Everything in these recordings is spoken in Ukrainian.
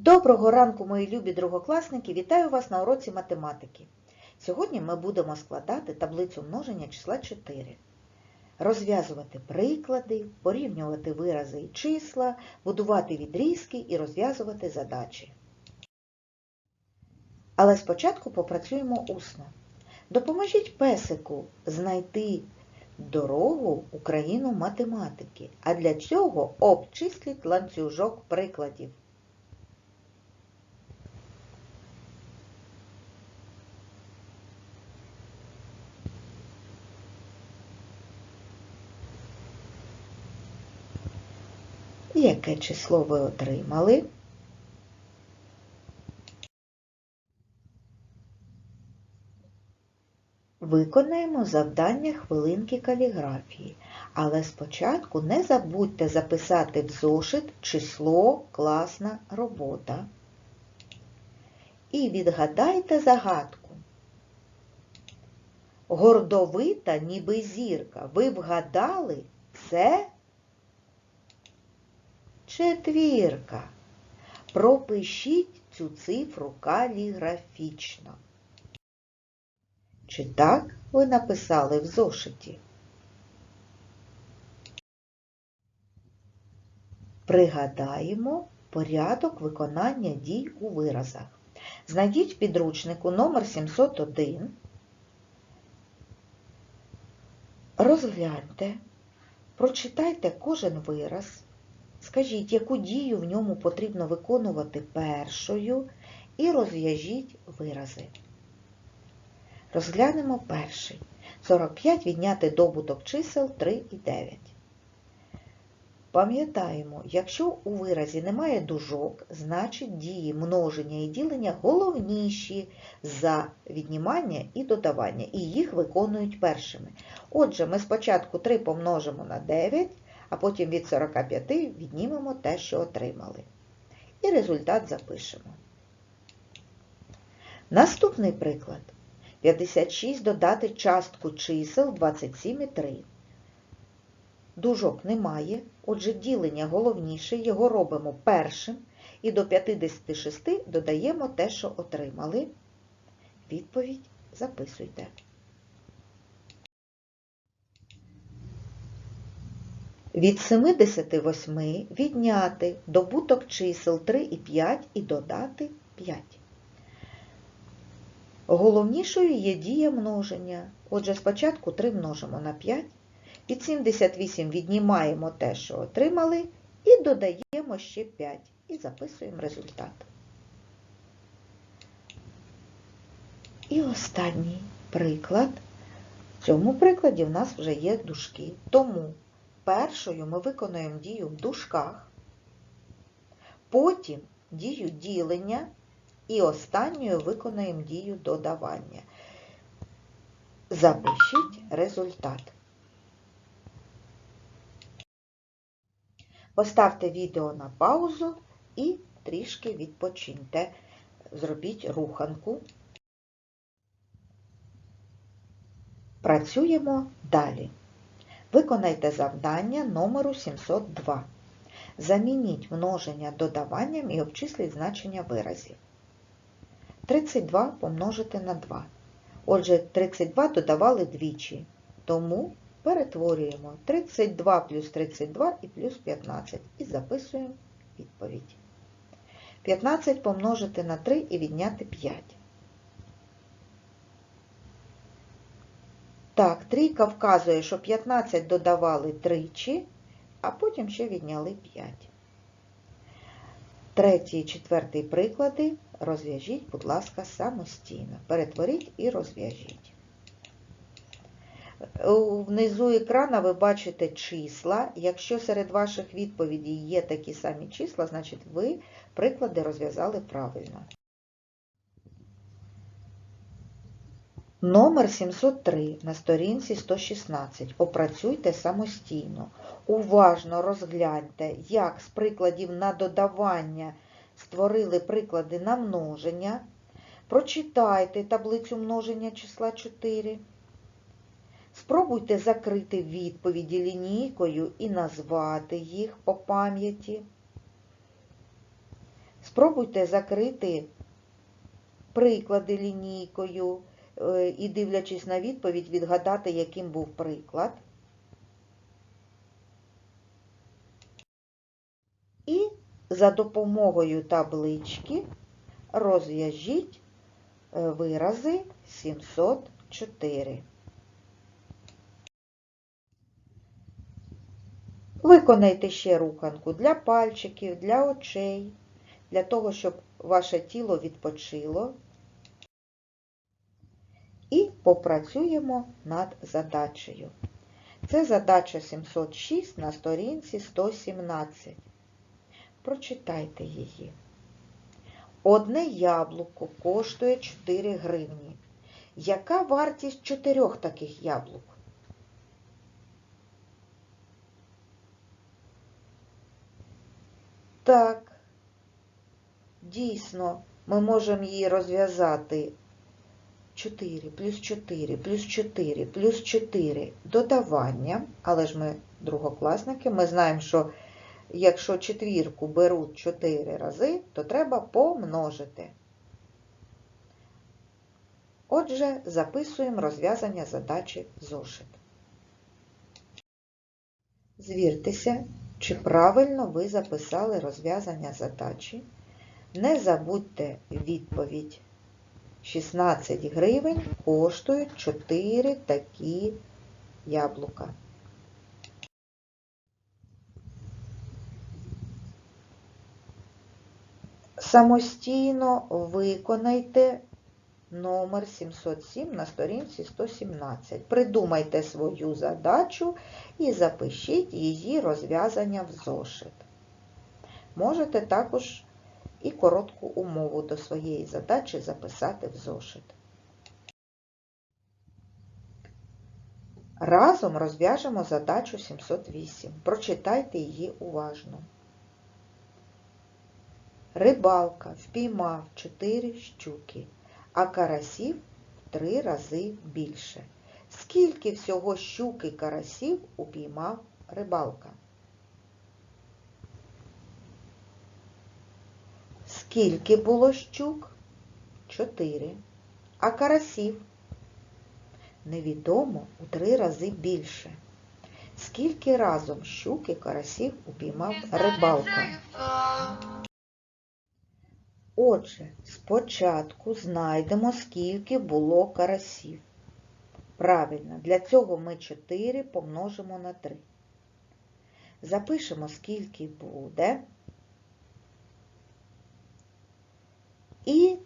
Доброго ранку, мої любі другокласники! Вітаю вас на уроці математики. Сьогодні ми будемо складати таблицю множення числа 4. Розв'язувати приклади, порівнювати вирази і числа, будувати відрізки і розв'язувати задачі. Але спочатку попрацюємо усно. Допоможіть песику знайти дорогу у країну математики, а для цього обчисліть ланцюжок прикладів. Яке число ви отримали? Виконаємо завдання хвилинки каліграфії, але спочатку не забудьте записати в зошит число класна робота. І відгадайте загадку. Гордовита, ніби зірка. Ви вгадали? Це четвірка. Пропишіть цю цифру каліграфічно. Чи так ви написали в зошиті? Пригадаємо порядок виконання дій у виразах. Знайдіть в підручнику номер 701, розгляньте, прочитайте кожен вираз, скажіть, яку дію в ньому потрібно виконувати першою і розв'яжіть вирази. Розглянемо перший. 45 відняти добуток чисел 3 і 9. Пам'ятаємо, якщо у виразі немає дужок, значить дії множення і ділення головніші за віднімання і додавання, і їх виконують першими. Отже, ми спочатку 3 помножимо на 9, а потім від 45 віднімемо те, що отримали. І результат запишемо. Наступний приклад. 56 додати частку чисел 27 і 3. Дужок немає, отже ділення головніше, його робимо першим і до 56 додаємо те, що отримали. Відповідь записуйте. Від 78 відняти добуток чисел 3 і 5 і додати 5. Головнішою є дія множення. Отже, спочатку 3 множимо на 5, від 78 віднімаємо те, що отримали, і додаємо ще 5. І записуємо результат. І останній приклад. В цьому прикладі в нас вже є дужки. Тому першою ми виконуємо дію в дужках, потім дію ділення. І останньою виконаємо дію додавання. Запишіть результат. Поставте відео на паузу і трішки відпочиньте. Зробіть руханку. Працюємо далі. Виконайте завдання номеру 702. Замініть множення додаванням і обчисліть значення виразів. 32 помножити на 2. Отже, 32 додавали двічі, тому перетворюємо 32 плюс 32 і плюс 15 і записуємо відповідь. 15 помножити на 3 і відняти 5. Так, трійка вказує, що 15 додавали тричі, а потім ще відняли 5. Третій і четвертий приклади розв'яжіть, будь ласка, самостійно. Перетворіть і розв'яжіть. Внизу екрана ви бачите числа. Якщо серед ваших відповідей є такі самі числа, значить ви приклади розв'язали правильно. Номер 703 на сторінці 116. Опрацюйте самостійно. Уважно розгляньте, як з прикладів на додавання створили приклади на множення. Прочитайте таблицю множення числа 4. Спробуйте закрити відповіді лінійкою і назвати їх по пам'яті. Спробуйте закрити приклади лінійкою і, дивлячись на відповідь, відгадати, яким був приклад. І за допомогою таблички розв'яжіть е, вирази 704. Виконайте ще руханку для пальчиків, для очей, для того, щоб ваше тіло відпочило. Попрацюємо над задачею. Це задача 706 на сторінці 117. Прочитайте її. Одне яблуко коштує 4 гривні. Яка вартість чотирьох таких яблук? Так, дійсно, ми можемо її розв'язати 4 плюс 4 плюс 4 плюс 4 додаванням, але ж ми другокласники, ми знаємо, що якщо четвірку беруть 4 рази, то треба помножити. Отже, записуємо розв'язання задачі зошит. Звіртеся, чи правильно ви записали розв'язання задачі. Не забудьте відповідь. 16 гривень коштують 4 такі яблука. Самостійно виконайте номер 707 на сторінці 117. Придумайте свою задачу і запишіть її розв'язання в зошит. Можете також і коротку умову до своєї задачі записати в зошит. Разом розв'яжемо задачу 708. Прочитайте її уважно. Рибалка впіймав 4 щуки, а карасів в 3 рази більше. Скільки всього щук і карасів упіймав рибалка? Скільки було щук? 4. А карасів? Невідомо у 3 рази більше. Скільки разом щук і карасів упіймав рибалка? Отже, спочатку знайдемо, скільки було карасів. Правильно, для цього ми 4 помножимо на 3. Запишемо, скільки буде. І,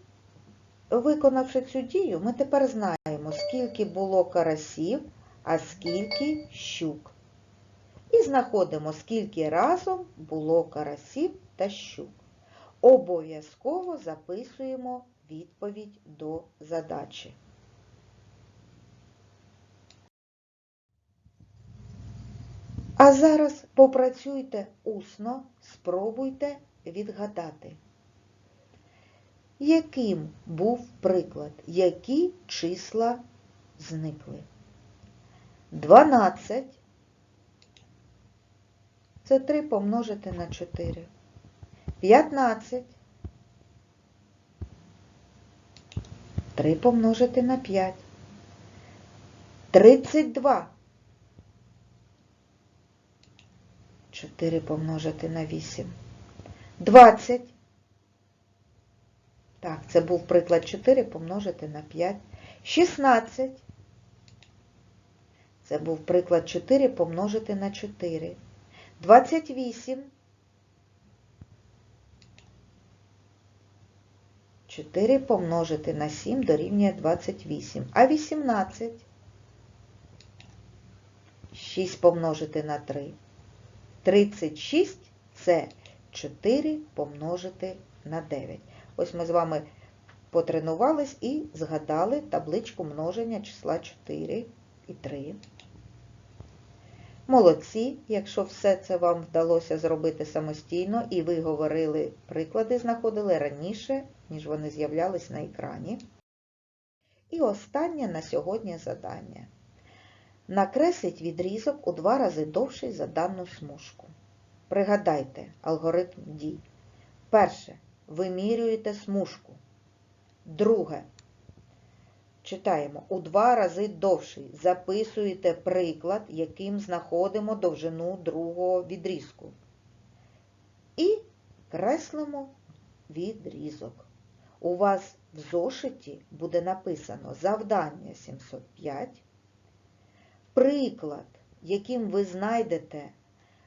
виконавши цю дію, ми тепер знаємо, скільки було карасів, а скільки щук. І знаходимо, скільки разом було карасів та щук. Обов'язково записуємо відповідь до задачі. А зараз попрацюйте усно, спробуйте відгадати. Яким був приклад? Які числа зникли? 12 це 3 помножити на 4. 15. 3 помножити на 5. 32. 4 помножити на 8. 20. Так, це був приклад 4 помножити на 5. 16. Це був приклад 4 помножити на 4. 28. 4 помножити на 7 дорівнює 28. А 18? 6 помножити на 3. 36 це 4 помножити на 9. Ось ми з вами потренувались і згадали табличку множення числа 4 і 3. Молодці, якщо все це вам вдалося зробити самостійно і ви говорили приклади, знаходили раніше, ніж вони з'являлись на екрані. І останнє на сьогодні завдання. Накресліть відрізок у два рази довший за дану смужку. Пригадайте алгоритм дій. Перше. Вимірюєте смужку. Друге. Читаємо. У два рази довший. Записуєте приклад, яким знаходимо довжину другого відрізку. І креслимо відрізок. У вас в зошиті буде написано завдання 705, приклад, яким ви знайдете,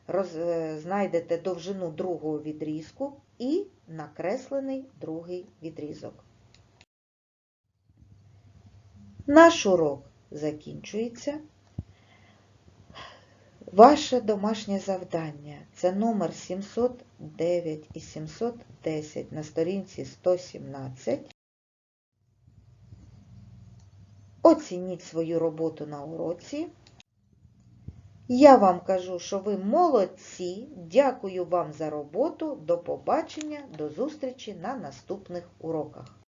роз, е, знайдете довжину другого відрізку і накреслений другий відрізок. Наш урок закінчується. Ваше домашнє завдання це номер 709 і 710 на сторінці 117. Оцініть свою роботу на уроці. Я вам кажу, що ви молодці. Дякую вам за роботу. До побачення, до зустрічі на наступних уроках.